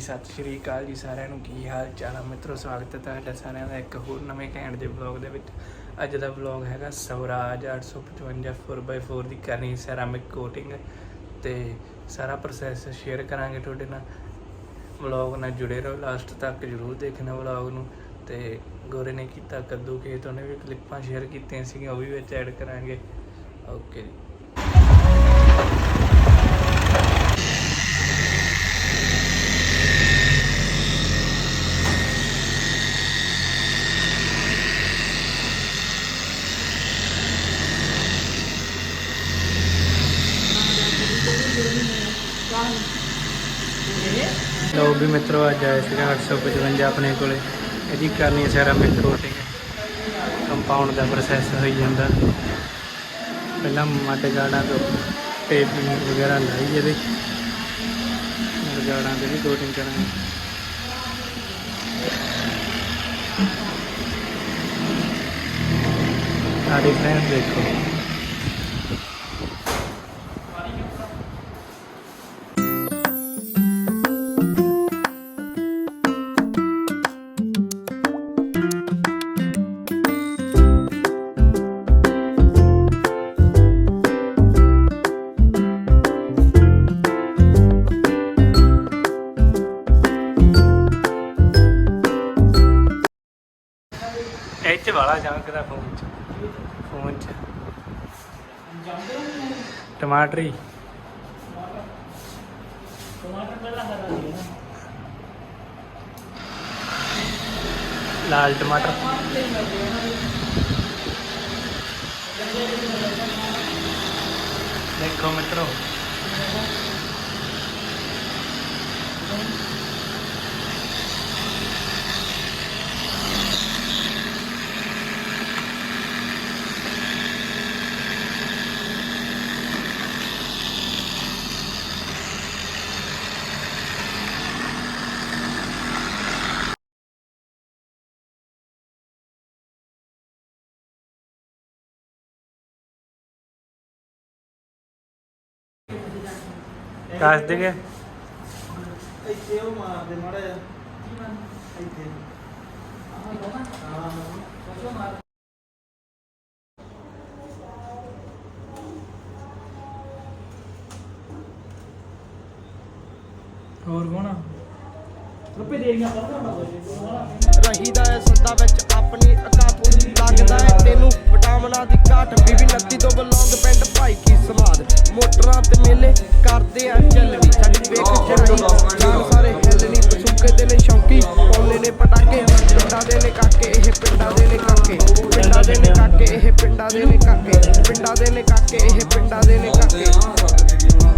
ਸਤਿ ਸ਼੍ਰੀ ਅਕਾਲ ਜੀ ਸਾਰਿਆਂ ਨੂੰ। ਕੀ ਹਾਲ ਚਾਲ ਆ? ਮਿੱਤਰੋ, ਸਵਾਗਤ ਹੈ ਤੁਹਾਡਾ ਸਾਰਿਆਂ ਦਾ ਇੱਕ ਹੋਰ ਨਵੇਂ ਘੈਂਟ ਦੇ ਵਲੌਗ ਦੇ ਵਿੱਚ। ਅੱਜ ਦਾ ਵਲੌਗ ਹੈਗਾ ਸਵਰਾਜ 855 4x4 ਦੀ ਕਰਨੀ ਸੈਰਾਮਿਕ ਕੋਟਿੰਗ ਤੇ ਸਾਰਾ ਪ੍ਰੋਸੈਸ ਸ਼ੇਅਰ ਕਰਾਂਗੇ ਤੁਹਾਡੇ ਨਾਲ। ਵਲੌਗ ਨਾਲ ਜੁੜੇ ਰਹੋ ਲਾਸਟ ਤੱਕ ਜਰੂਰ ਦੇਖਣਾ ਵਲੌਗ ਨੂੰ। ਤੇ ਗੋਰੇ ਨੇ ਕੀਤਾ ਕੱਦੂ, ਖੇਤ ਉਹਨੇ ਵੀ ਕਲਿੱਪਾਂ ਸ਼ੇਅਰ ਕੀਤੀਆਂ ਸੀਗੀਆਂ, ਉਹ ਵੀ ਵਿੱਚ ਐਡ ਕਰਾਂਗੇ। ਓਕੇ ਜੀ। ਵੀ ਮਿੱਤਰੋ, ਅੱਜ ਆਇਆ ਸੀਗਾ 855 ਆਪਣੇ ਕੋਲੇ। ਇਹਦੀ ਕਰਨੀ ਹੈ ਸੈਰਾਮਿਕ ਕੋਟਿੰਗ ਕੰਪਾਊਂਡ ਦਾ ਪ੍ਰੋਸੈਸ ਹੋਈ ਜਾਂਦਾ। ਪਹਿਲਾਂ ਮੱਡ ਤੋਂ ਟੇਪਿੰਗ ਵਗੈਰਾ ਲਾਈ ਇਹਦੇ। ਮੱਡ ਗਾਰਡਾਂ ਤੇ ਵੀ ਕੋਟਿੰਗ ਕਰਾਂਗੇ ਆ ਡਿਫਰੈਂਸ ਦੇਖੋ। ਫੋਨ ਚ। ਫੋਨ ਚ। ਟਮਾਟਰੀ। ਲਾਲ ਟਮਾਟਰ। ਦੇਖੋ ਮਿੱਤਰੋ। ਦੱਸ ਦੇਗੇ ਇੱਥੇ ਉਹ ਮਾਰਦੇ ਮਾੜਾ ਜਿਹਾ। ਇੱਥੇ। ਹੋਰ ਕੋਣਾ ਰਹੀਦਾ ਐ ਸੰਦਾ ਵਿੱਚ ਆਪਣੀ ਅਕਾਤ ਲੱਗਦਾ ਐ ਤੈਨੂੰ ਵਿਟਾਮਿਨਾਂ ਦੀ ਘਾਟ ਬੀਬੀ ਨੱਤੀ ਤੋਂ ਬਲੌਂਗ ਪਿੰਡ ਭਾਈ ਕੀ ਸਮਾਦ। ਮੋਟਰਾਂ ਤੇ ਮੇਲੇ ਕਰਦੇ ਆ ਚੱਲਣੀ ਸਾਡੀ ਵੇਖ ਚੜਾਈ ਜਾਨ ਸਾਰੇ ਹਿੱਲਣੀ ਪਸੂਕੇ ਦੇ ਨੇ ਸ਼ੌਂਕੀ ਪਾਉਨੇ ਨੇ ਪਟਾਕੇ ਪਿੰਡਾਂ ਦੇ ਨੇ ਕਾਕੇ ਇਹ ਪਿੰਡਾਂ ਦੇ ਨੇ ਕਾਕੇ ਪਿੰਡਾਂ ਦੇ ਨੇ ਕਾਕੇ ਇਹ ਪਿੰਡਾਂ ਦੇ ਨੇ ਕਾਕੇ ਪਿੰਡਾਂ ਦੇ ਨੇ ਕਾਕੇ ਇਹ ਪਿੰਡਾਂ ਦੇ ਨੇ ਕਾਕੇ।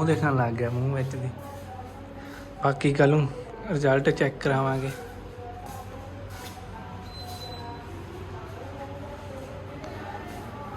ਮੂੰਹ ਦੇਖਣ ਲੱਗ ਗਿਆ, ਮੂੰਹ ਵਿੱਚ ਦੀ ਬਾਕੀ ਕੱਲ ਨੂੰ ਰਿਜ਼ਲਟ ਚੈੱਕ ਕਰਾਵਾਂਗੇ।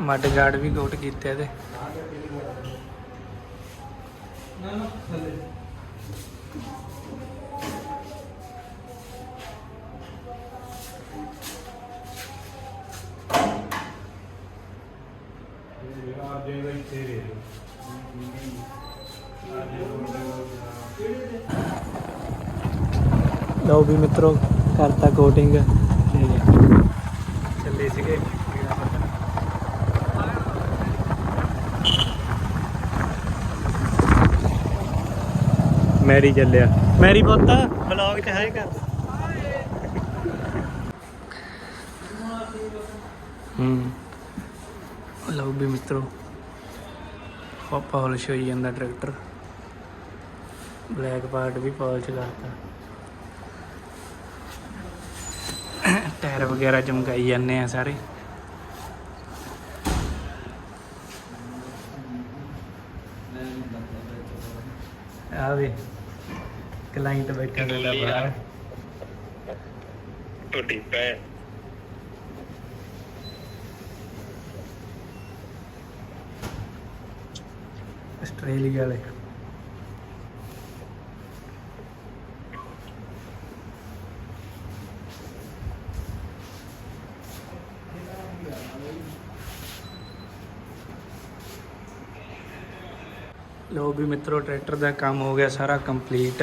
ਮੱਡ ਗਾਰਡ ਵੀ ਕੋਟ ਕੀਤੇ ਇਹਦੇ। ਨਾ ਨਾ ਥੱਲੇ ਲਓ ਵੀ ਮਿੱਤਰੋ ਕਰਤਾ ਕੋਟਿੰਗ ਤੇ ਚੱਲੇ ਸੀਗੇ। ਮੈਰੀ ਚੱਲਿਆ। ਮੈਰੀ ਪੁੱਤ ਬਲੌਗ ਚ ਹੈ ਕਰ ਹੂੰ। ਲਓ ਵੀ ਮਿੱਤਰੋ ਪਾ ਪਾਲਿਸ਼ ਹੋਈ ਜਾਂਦਾ ਟਰੈਕਟਰ ਬਲੈਕ ਪਾਰਟ ਵੀ ਪਾਲਿਸ਼ ਕਰਤਾ। ਟਾਇਰ ਵਗੈਰਾ ਚਮਕਾਈ ਜਾਂਦੇ ਆ ਸਾਰੇ। ਆ ਵੀ ਕਲਾਇੰਟ ਬੈਠਾ ਸਾਡਾ ਬਾਹਰ ਤੁਹਾਡੀ ਭੈਣ। ਆਸਟ੍ਰੇਲੀਆ ਵਾਲੇ ਲੋ ਵੀ ਮਿੱਤਰੋ, ਟਰੈਕਟਰ ਦਾ ਕੰਮ ਹੋ ਗਿਆ ਸਾਰਾ ਕੰਪਲੀਟ।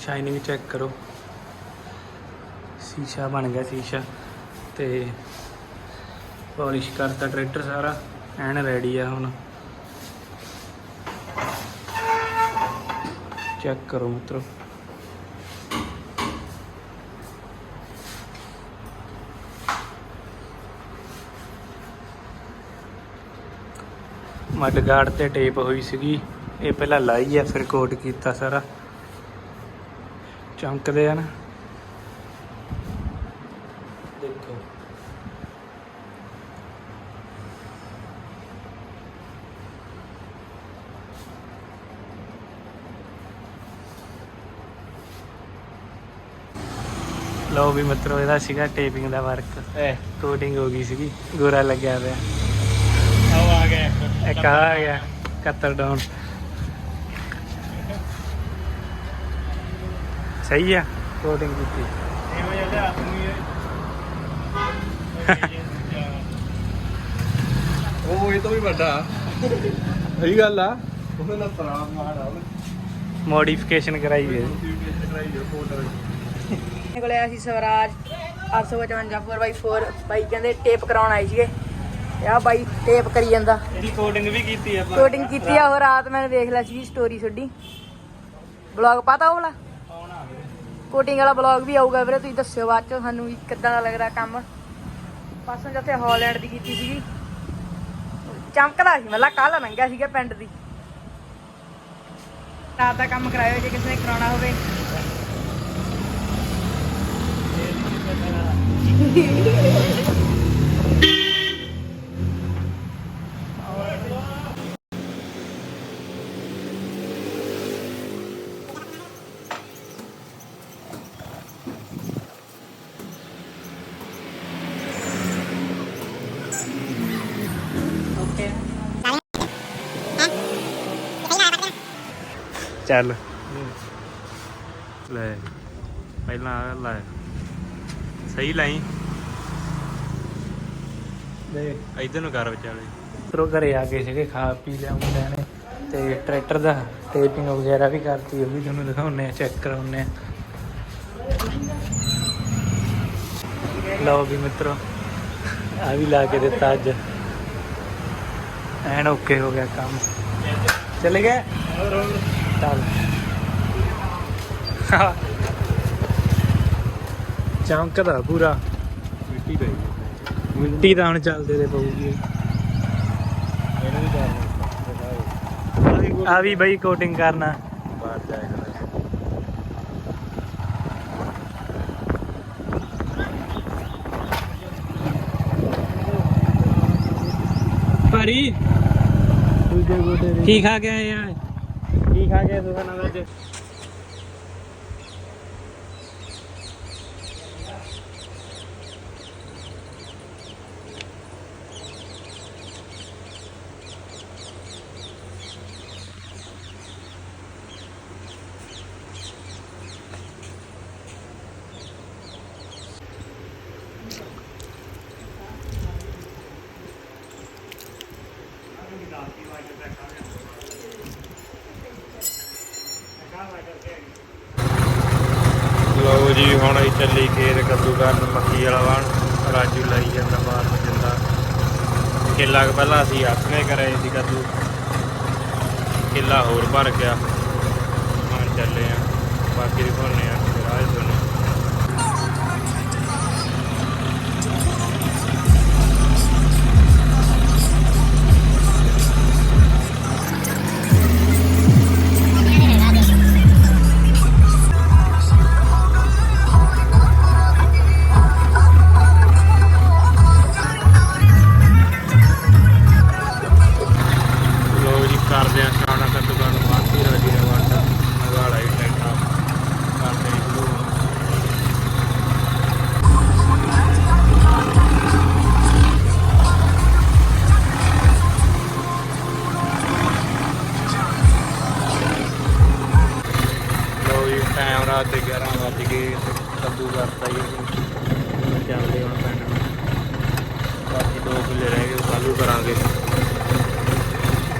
ਸ਼ਾਈਨਿੰਗ ਚੈੱਕ ਕਰੋ। ਸ਼ੀਸ਼ਾ ਬਣ ਗਿਆ ਸ਼ੀਸ਼ਾ। ਤੇ ਪਾਲਿਸ਼ ਕਰਤਾ ਟਰੈਕਟਰ ਸਾਰਾ ਐਨ ਰੈਡੀ ਆ ਹੁਣ। ਚੈੱਕ ਕਰੋ ਮਿੱਤਰੋ। ਮੱਡ ਗਾਰਡ ਤੇ ਟੇਪ ਹੋਈ ਸੀਗੀ। ਇਹ ਪਹਿਲਾਂ ਲਾਈ ਆ ਫਿਰ ਕੋਟ ਕੀਤਾ ਸਾਰਾ। ਚਮਕਦੇ ਆ ਨਾ। ਦੇਖੋ। ਲਓ ਵੀ ਮਿੱਤਰੋ ਇਹਦਾ ਸੀਗਾ ਟੇਪਿੰਗ ਦਾ ਵਰਕ ਐ ਕੋਟਿੰਗ ਹੋ ਗਈ ਸੀਗੀ। ਗੋਰਾ ਲੱਗਿਆ ਪਿਆ। ਆਓ ਆ ਗਿਆ। ਇੱਕ ਆ ਗਿਆ। ਕੱਤਰ ਡਾਊਨ ਸਹੀ ਆ। ਕੋਟਿੰਗ ਕੀਤੀ। ਐਵੇਂ ਜਿਹਾ ਹੱਥ ਨਹੀਂ ਉਹ ਇਹ ਤੋਂ ਵੀ ਵੱਡਾ। ਸਹੀ ਗੱਲ ਆ। ਉਹਨੇ ਨਾ ਤਰਾਬ ਮਾਰ ਆ ਮੋਡੀਫਿਕੇਸ਼ਨ ਕਰਾਈ ਹੈ ਮੇਰੇ ਕੋਲੇ ਆਇਆ ਸੀ ਸਵਰਾਜ 855 4x4 ਬਾਈ ਕਹਿੰਦੇ ਟੇਪ ਕਰਾਉਣ ਆਏ ਸੀਗੇ। ਆ ਬਾਈ ਟੇਪ ਕਰੀ ਜਾਂਦਾ। ਇਹਦੀ ਕੋਟਿੰਗ ਵੀ ਕੀਤੀ ਆਪਾਂ। ਕੋਟਿੰਗ ਕੀਤੀ ਆ ਉਹ ਰਾਤ ਮੈਂ ਵੇਖ ਲਿਆ ਸੀ ਸਟੋਰੀ ਤੁਹਾਡੀ ਬਲੌਗ ਪਤਾ ਉਹ ਵਾਲਾ? ਕੋਟਿੰਗ ਵਾਲਾ ਬਲੌਗ ਵੀ ਆਊਗਾ ਵੀਰੇ, ਤੁਸੀਂ ਦੱਸਿਓ ਬਾਅਦ ਚ ਸਾਨੂੰ ਵੀ ਕਿੱਦਾਂ ਦਾ ਲੱਗਦਾ ਕੰਮ। ਪਾਸੋਂ ਜਿੱਥੇ ਹਾਲੈਂਡ ਦੀ ਕੀਤੀ ਸੀਗੀ। ਚਮਕਦਾ ਸੀ, ਮਤਲਬ ਕੱਲ ਲੰਘਿਆ ਸੀਗਾ ਪਿੰਡ ਦੀ। ਰਾਤ ਦਾ ਕੰਮ ਕਰਾਇਓ, ਜੇ ਕਿਸੇ ਨੇ ਕਰਾਉਣਾ ਹੋਵੇ। ਓਕੇ ਚੱਲ। ਲੈ ਪਹਿਲਾਂ ਆ ਲੈ। ਸਹੀ ਲਾਈ। ਦੇ ਇਧਰ ਨੂੰ ਕਰ ਵਿਚਾਲੇ। ਤਰੋ ਘਰੇ ਆ ਗਏ ਸੀਗੇ ਖਾ ਪੀ ਲਿਆ ਮੁੰਡਿਆਂ ਨੇ। ਤੇ ਟਰੈਕਟਰ ਦਾ ਟੇਪਿੰਗ ਵਗੈਰਾ ਵੀ ਕਰਤੀ ਉਹ ਵੀ ਤੁਹਾਨੂੰ ਦਿਖਾਉਣੇ ਆ ਚੈੱਕ ਕਰਾਉਣੇ ਆ ਲਓ ਵੀ ਮਿੱਤਰੋ ਆ ਵੀ ਲਾ ਕੇ ਦਿੱਤਾ ਅੱਜ। ਐਨ ਓਕੇ ਹੋ ਗਿਆ ਕੰਮ। ਚਲੇ ਗਏ? ਚੱਲ ਚਮਕਦਾ ਪੂਰਾ ਮਿੱਟੀ ਪਈ ਮਿੱਟੀ ਤਾਂ ਹੁਣ ਚੱਲਦੇ ਤੇ ਪਊਗੀ ਇਹਨੂੰ ਵੀ ਕਰ ਆ ਵੀ ਬਈ ਕੋਟਿੰਗ ਕਰਨਾ ਬਾਹਰ ਜਾਏਗਾ ਭਾਰੀ ਦੂਜੇ ਗੋਡੇ ਕੀ ਖਾ ਕੇ ਆਏ ਆ ਕੀ ਖਾ ਕੇ ਦੁਕਾਨਾਂ ਵਿੱਚ ਜੀ ਹੁਣ ਅਸੀਂ ਚੱਲੀ ਖੇਤ ਕੱਦੂ ਕਰਨ, ਮੱਕੀ ਵਾਲਾ ਵਾਣ ਰਾਜੂ ਲਾਈ ਜਾਂਦਾ ਬਾਹਰ ਨੂੰ ਜਿੰਦਾ। ਕਿੱਲਾ ਕੁ ਪਹਿਲਾਂ ਅਸੀਂ ਆਪਣੇ ਕਰੇ ਸੀ ਕੱਦੂ। ਕਿੱਲਾ ਹੋਰ ਭਰ ਗਿਆ। ਹੁਣ ਚੱਲੇ ਆ। ਬਾਕੀ ਦੀ ਭਰਨੇ ਚੱਲਦੇ ਹੁਣ ਪਿੰਡ ਨੂੰ। ਬਾਕੀ ਦੋ ਕਿੱਲੇ ਰਹਿ ਗਏ ਉਹ ਕੱਲ੍ਹ ਕਰਾਂਗੇ।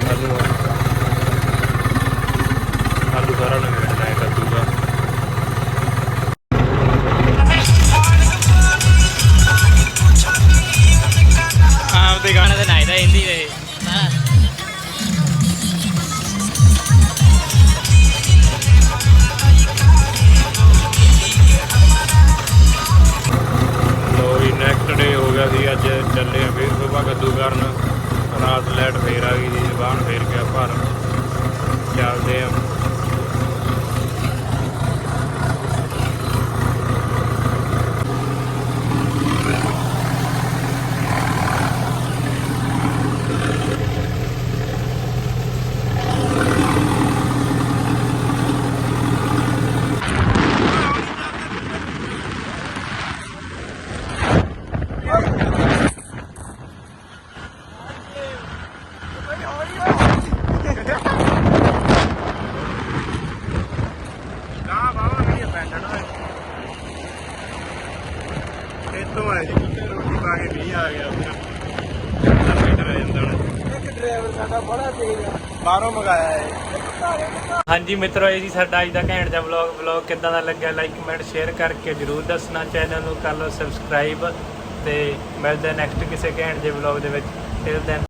ਕੱਲੂ ਨੂੰ ਕੱਲ੍ਹ ਨੂੰ ਸਾਰਾ ਨਵੇਂ ਲੈ ਇੱਥੋਂ ਆਏ ਜੀ ਰੋਟੀ ਪਾ ਕੇ ਨਹੀਂ ਆ ਗਿਆ ਆਪਣਾ ਬੈਠਾ ਰਹਿ ਜਾਂਦਾ ਹੁਣ ਇੱਕ ਡਰਾਈਵਰ ਸਾਡਾ ਬੜਾ ਤੇਜ਼ ਆ। ਬਾਹਰੋਂ ਮੰਗਾਇਆ ਹੈ ਹਾਂਜੀ ਮਿੱਤਰੋ ਇਹ ਜੀ ਸਾਡਾ ਅੱਜ ਦਾ ਘੈਂਟ ਜਿਹਾ ਵਲੌਗ ਵਲੌਗ ਕਿੱਦਾਂ ਦਾ ਲੱਗਿਆ? ਲਾਈਕ ਕਮੈਂਟ ਸ਼ੇਅਰ ਕਰਕੇ ਜਰੂਰ ਦੱਸਣਾ ਚੈਨਲ ਨੂੰ। ਕਰ ਲਓ ਸਬਸਕ੍ਰਾਈਬ ਤੇ ਮਿਲਦੇ ਨੈਕਸਟ ਕਿਸੇ ਘੈਂਟ ਜਿਹੇ ਵਲੌਗ ਦੇ ਵਿੱਚ। Till then